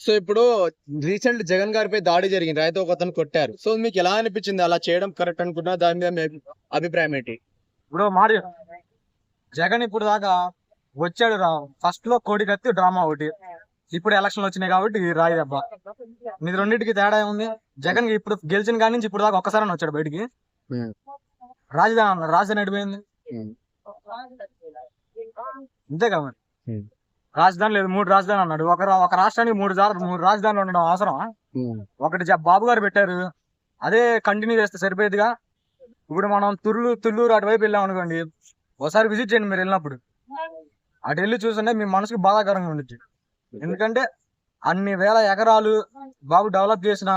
So ఇప్పుడు recent Jagan గారిపై దాడి జరిగింది. రైతు ఒక అతను కొట్టారు. సో మీకు ఎలా అనిపించింది? అలా చేయడం కరెక్ట్ అనుకున్నా దాని మీద మీ అభిప్రాయం ఏంటి? ఇప్పుడు మారి జగన్ ఇప్పుడు దాకా వచ్చాడు రా. ఫస్ట్లో కోడి కత్తి డ్రామా ఒకటి. ఇప్పుడు ఎలక్షన్లు వచ్చినాయి కాబట్టి రాయి దెబ్బ ఇది రెండింటికి తేడా ఉంది జగన్ ఇప్పుడు గెలిచిన కాడి నుంచి ఇప్పుడు దాకా ఒక్కసారి వచ్చాడు బయటికి. Hmm. రాజధాని రాజధాని ఎడిపోయింది Hmm. అంతే కదా మరి. Hmm. రాజధాని లేదు మూడు రాజధాని అన్నాడు. ఒక ఒక రాష్ట్రానికి మూడు మూడు రాజధానులు ఉండడం అవసరం ఒకటి బాబు గారు పెట్టారు. అదే కంటిన్యూ చేస్తే సరిపోయేదిగా? ఇప్పుడు మనం తుర్లు తుళ్ళూరు అటువైపు వెళ్ళాం అనుకోండి ఒకసారి విజిట్ చేయండి మీరు వెళ్ళినప్పుడు. అటు వెళ్ళి చూస్తుంటే మీ మనసుకి బాధాకరంగా ఉండొచ్చు ఎందుకంటే అన్ని వేల ఎకరాలు బాబు డెవలప్ చేసిన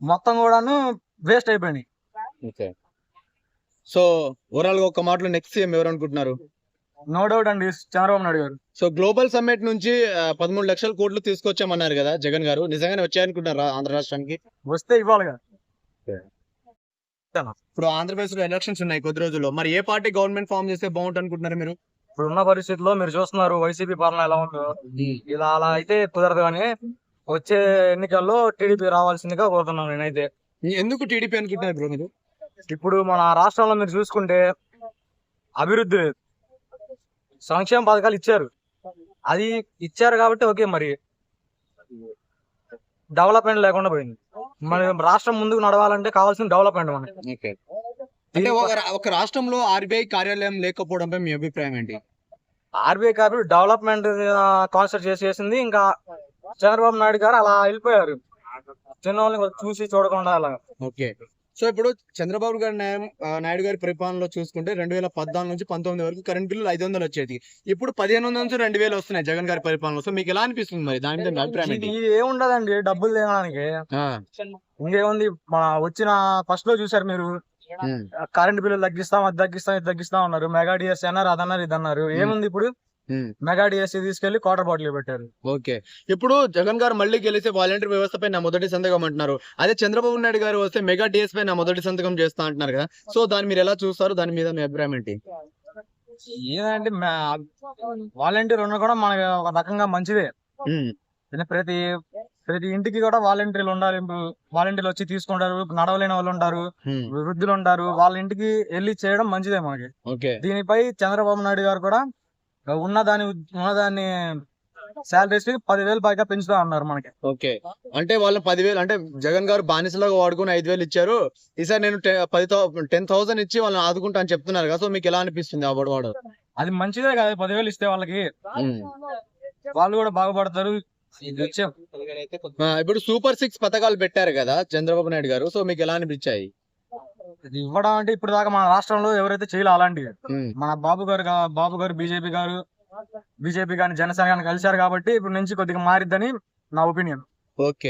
మొత్తం కూడాను వేస్ట్ అయిపోయినాయి. సో ఓవరాల్గా ఒక మాటలో నెక్స్ట్ సీఎం ఎవరు అనుకుంటున్నారు? నో డౌట్ అండి. చంద్రబాబు నాయుడు గారు. సో గ్లోబల్ సమ్మిట్ నుంచి పదమూడు లక్షల కోట్లు తీసుకొచ్చామన్నారు కదా జగన్ గారు. నిజంగానే వచ్చాయనుకుంటున్నారా ఆంధ్ర రాష్ట్రానికి? వస్తే ఇవ్వాలిగా ఇప్పుడు ఆంధ్రప్రదేశ్లో ఎలక్షన్స్ ఉన్నాయి కొద్ది రోజుల్లో. మరి ఏ పార్టీ గవర్నమెంట్ ఫామ్ చేస్తే బాగుంటుంది అనుకుంటున్నారు మీరు? ఇప్పుడు ఉన్న పరిస్థితుల్లో మీరు చూస్తున్నారు వైసీపీ పాలన ఎలా ఉందో. ఇలా అలా అయితే కుదరదు కానీ వచ్చే ఎన్నికల్లో టీడీపీ రావాల్సిందిగా కోరుతున్నాను నేనైతే. ఎందుకు టీడీపీ అనుకుంటున్నారు బ్రో మీరు? ఇప్పుడు మన రాష్ట్రంలో మీరు చూసుకుంటే అభివృద్ధి లేదు. సంక్షేమ పథకాలు ఇచ్చారు. అది ఇచ్చారు కాబట్టి ఓకే మరి. డెవలప్మెంట్ లేకుండా పోయింది. మన రాష్ట్రం ముందుకు నడవాలంటే కావాల్సిన డెవలప్మెంట్ మనకి. అంటే ఒక రాష్ట్రంలో ఆర్బీఐ కార్యాలయం లేకపోవడంపై మీ అభిప్రాయం ఏంటి? ఆర్బీఐ కాబట్టి డెవలప్మెంట్ కాన్సెప్ట్ చేసి చేసింది. ఇంకా చంద్రబాబు నాయుడు గారు అలా వెళ్ళిపోయారు. చిన్న వాళ్ళని చూసి చూడకుండా అలా. ఓకే. సో ఇప్పుడు చంద్రబాబు గారి నాయుడు గారి పరిపాలనలో చూసుకుంటే రెండు వేల పద్నాలుగు నుంచి పంతొమ్మిది వరకు కరెంట్ బిల్లు ఐదు వందలు వచ్చేది. ఇప్పుడు పదిహేను వందల నుంచి రెండు వేలు వస్తున్నాయి జగన్ గారి పరిపాలనలో. సో మీకు ఎలా అనిపిస్తుంది మరి? దాని మీద అభిప్రాయం ఏముండదండి డబ్బులు తేవడానికి. ఇంకేముంది మన వచ్చిన ఫస్ట్లో చూసారు మీరు. కరెంట్ బిల్లు తగ్గిస్తాం అది తగ్గిస్తాం ఇది తగ్గిస్తాం అన్నారు. మెగా డిఎస్సీ అన్నారు అదన్నారు ఇది అన్నారు ఏముంది ఇప్పుడు? మెగా డిఎస్సీ తీసుకెళ్ళి క్వార్టర్ బాటిల్ పెట్టారు. ఓకే. ఇప్పుడు జగన్ గారు మళ్ళీ గెలిస్తే వాలంటీర్ వ్యవస్థపై నా మొదటి సంతకం అంటున్నారు. అదే చంద్రబాబు నాయుడు గారు వస్తే మెగా డిఎస్ పై నా మొదటి సంతకం చేస్తా అంటున్నారు కదా. సో దాన్ని మీరు ఎలా చూస్తారు? దాని మీద మీ అభిప్రాయం ఏంటి? ఏదంటే వాలంటీర్ ఉన్న కూడా మనకి ఒక రకంగా మంచిదే. ప్రతి ప్రతి ఇంటికి కూడా వాలంటీర్లు ఉండాలి. వాలంటీర్లు వచ్చి తీసుకుంటారు. నడవలేని వాళ్ళు ఉంటారు. వృద్ధులు ఉంటారు. వాళ్ళ ఇంటికి వెళ్ళి చేయడం మంచిదే మనకి. దీనిపై చంద్రబాబు నాయుడు గారు కూడా ఉన్నదాని ఉన్నదాన్ని శాలరీస్ పదివేలు పైగా పెంచుతా అన్నారు మనకి. ఓకే. అంటే వాళ్ళ పదివేలు అంటే జగన్ గారు బానిసలాగా వాడుకుని ఐదు వేలు ఇచ్చారు. ఈసారి నేను పది టెన్ థౌసండ్ ఇచ్చి వాళ్ళని ఆదుకుంటా అని చెప్తున్నారు కదా సో మీకు ఎలా అనిపిస్తుంది ఆ వాడు అది మంచిదే కదా పదివేలు ఇస్తే వాళ్ళకి. వాళ్ళు కూడా బాగుపడతారు. ఇప్పుడు సూపర్ సిక్స్ పథకాలు పెట్టారు కదా చంద్రబాబు నాయుడు గారు సో మీకు ఎలా అనిపించాయి? ఇది ఇవ్వడం అంటే ఇప్పుడు దాకా మన రాష్ట్రంలో ఎవరైతే చేయాలి అలాంటివి. మన బాబు గారు బాబు గారు బీజేపీ గారు బీజేపీ కానీ జనసేన కలిశారు కాబట్టి ఇప్పుడు నుంచి కొద్దిగా మారిద్దని నా ఒపీనియన్. ఓకే.